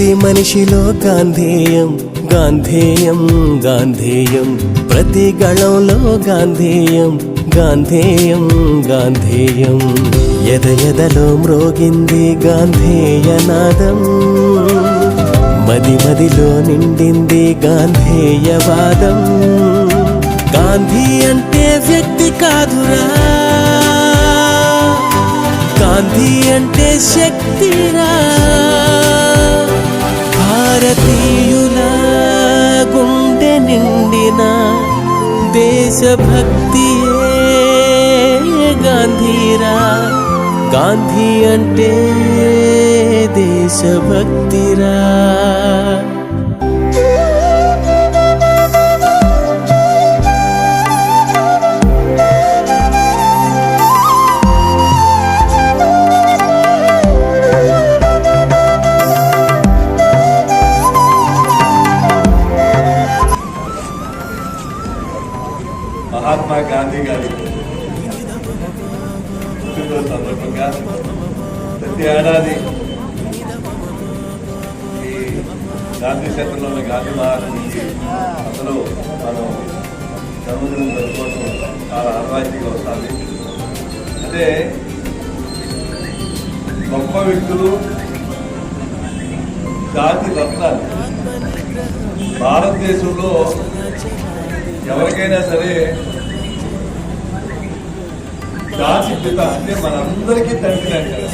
ప్రతి మనిషిలో గాంధేయం గాంధేయం గాంధేయం. ప్రతి గణంలో గాంధేయం గాంధేయం గాంధేయం. ఎద ఎదలో మ్రోగింది గాంధేయనాదం. మది మదిలో నిండింది గాంధేయవాదం. గాంధీ అంటే వ్యక్తి కాదురా. గాంధీ అంటే శక్తిరా. గుండె నిండిన దేశభక్తియే గాంధీరా. గాంధీ అంటే దేశభక్తిరా. గాంధీ గారి పుట్టినరోజు సందర్భంగా ప్రతి ఏడాది ఈ గాంధీ క్షేత్రంలో ఉన్న గాంధీ మహాత్ముడికి అసలు మనం జన్మదినం జరుపుకోవడం చాలా ఆనవాయితీగా వస్తుంది అంటే గొప్ప వ్యక్తులు జాతి రత్నాలు భారతదేశంలో ఎవరికైనా సరే జాతి పిత అంటే మనందరికీ తండ్రి అంటారు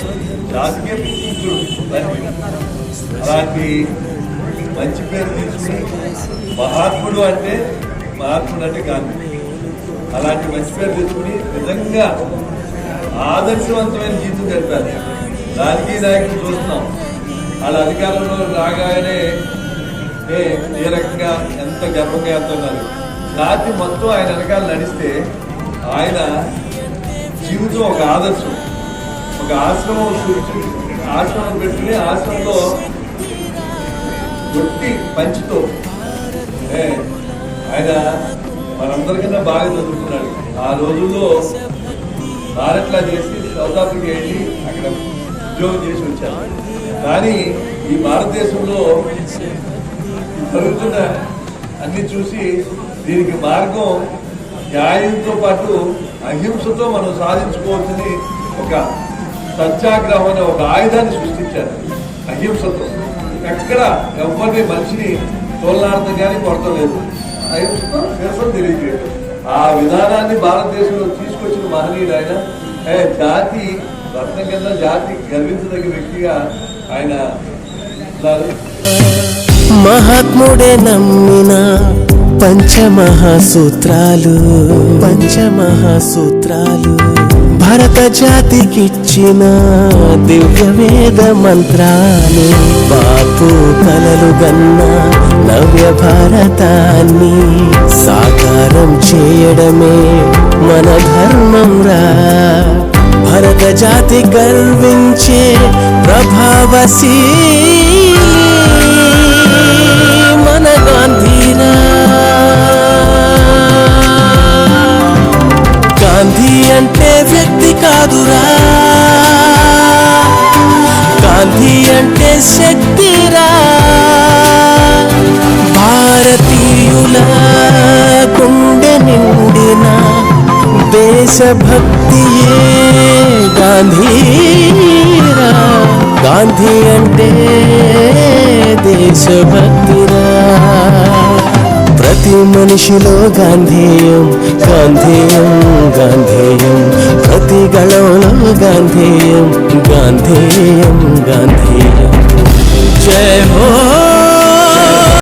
జాతికే పుత్రుడు అలాంటి మంచి పేరు తీసుకుని మహాత్ముడు అంటే మహాత్ముడు అంటే గాంధీ. అలాంటి మంచి పేరు తీసుకుని నిజంగా ఆదర్శవంతమైన జీవితం గడిపారు. రాజకీయ నాయకులు చూస్తున్నాం. వాళ్ళ అధికారంలో రాగానే ఏ ఏ రకంగా ఎంత గర్వంగా వెళ్తున్నారు రాత్రి మొత్తం ఆయన వెనకాల నడిస్తే ఆయన జీవితం ఒక ఆదర్శం. ఒక ఆశ్రమం సృష్టి. ఆశ్రమం పెట్టుకుని ఆశ్రమంలో ఒట్టి పంచితో ఏ, ఆయన మనందరికన్నా బాగా చదువుతున్నాడు ఆ రోజుల్లో భారత్లా చేసి సౌత్ ఆఫ్రికా వెళ్ళి అక్కడ ఉద్యోగం చేసి వచ్చారు. కానీ ఈ భారతదేశంలో జరుగుతున్న అన్ని చూసి దీనికి మార్గం న్యాయంతో పాటు అహింసతో మనం సాధించుకోవచ్చని ఒక సత్యాగ్రహం అనే ఒక ఆయుధాన్ని సృష్టించారు. అహింసతో. ఎక్కడ ఎవరిని మనిషిని తోలనాడటం కానీ కొడతలేదు. అహింసతో నిరసన తెలియజేయడం. ఆ విధానాన్ని భారతదేశంలో తీసుకొచ్చిన మహనీయుడు ఆయన జాతి రత్నం కింద జాతి గర్వించదగ్గ వ్యక్తిగా ఆయన మహాత్ముడే నమ్మినా పంచమహాసూత్రాలు పంచమహాసూత్రాలు భరత జాతికిచ్చిన దివ్య వేద మంత్రాలు బాపు కలలు గన్న నవ్య భారతాన్ని సాకారం చేయడమే మన ధర్మం రా. భరత జాతి గర్వించే ప్రభావశీ శక్తిరా. భారతీయుల గుండె నిండిన దేశభక్తియే గాంధీరా. గాంధీ అంటే దేశభక్తిరా. ప్రతి మనిషిలో గాంధేయం గాంధేయం గాంధేయం. ప్రతి గళంలో గాంధేయం గాంధేయం గాంధేయం. é